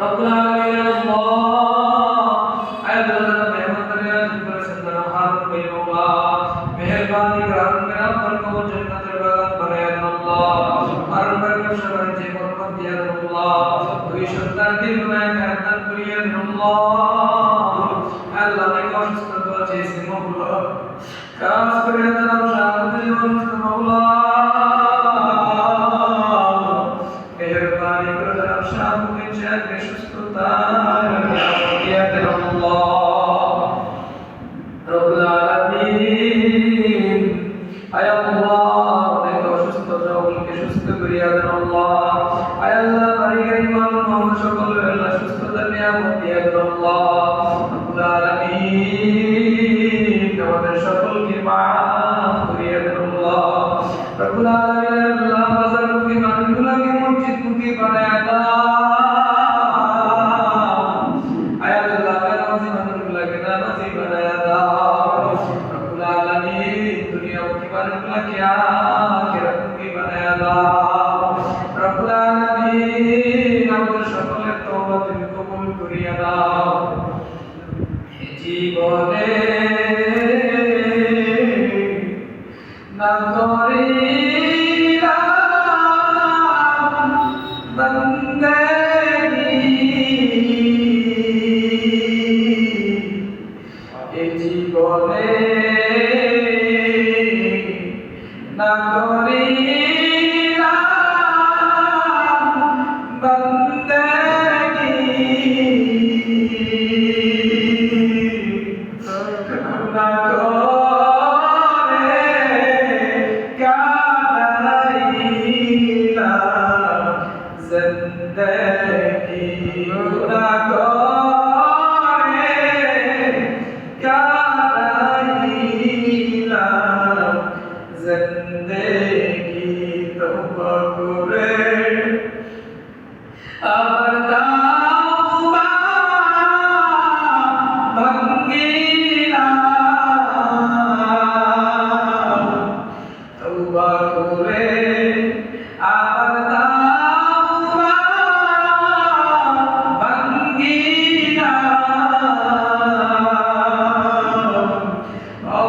रब्बुल आलमीन अल्लाह अल्लाह रहमत करे शुक्र संदर हाल कयोला मेहरबानी कर मेरा पर को जन्नत बागान बनाए अल्लाह हर पर को शरण जी मोहब्बत दिया अल्लाह कोई शैतान की बनाए कहता प्रिय अल्लाह अल्लाह ने कोशिश कर दो जैसे मोहब्बत खास करे तमाम शांति और ফিরিয়ে দাও। জীবনে Yeah.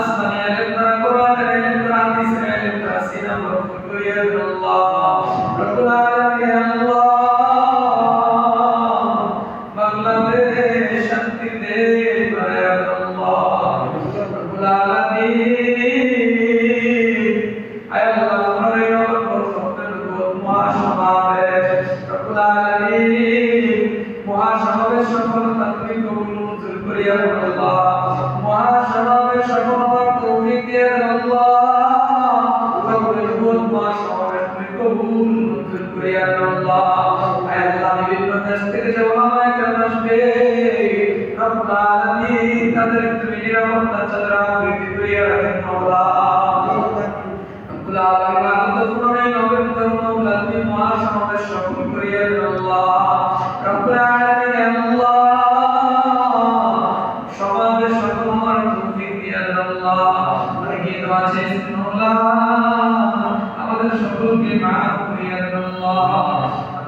আসমানি আলেম তারা কোরআনের আলেম তারা হাদিসের আলেম তারা সিনা মাফ করিয়া আল্লাহ রব্বুল আলামিন আল্লাহ, বাংলাদেশ শান্তি দে করে আল্লাহ। রব্বুল আলামিন, আয় আল্লাহ, তোমার এই নগর সত্যের উপর মহাসমাবেশ। রব্বুল আলামিন, মহাসমাবেশ সফলতা তুমি কবুল মঞ্জুর করিয়া আল্লাহ। দেশ থেকে যে ওলামায়ে কেরাম আসবে রব্বুল আলামিন তাদের তুমি নিরাপত্তা চাদর আবৃত্তি করিয়া রাখেন আল্লাহ রব্বুল আল্লাহ রব্বুল আল্লাহ সমাবেশ সফল হওয়ার তৌফিক আল্লাহ অনেকে তো আছে আমাদের সকলকে মাফ করিয়া আল্লাহ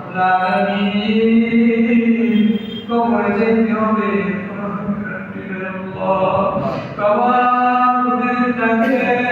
কবরে যেতে হবে। কবর তাকে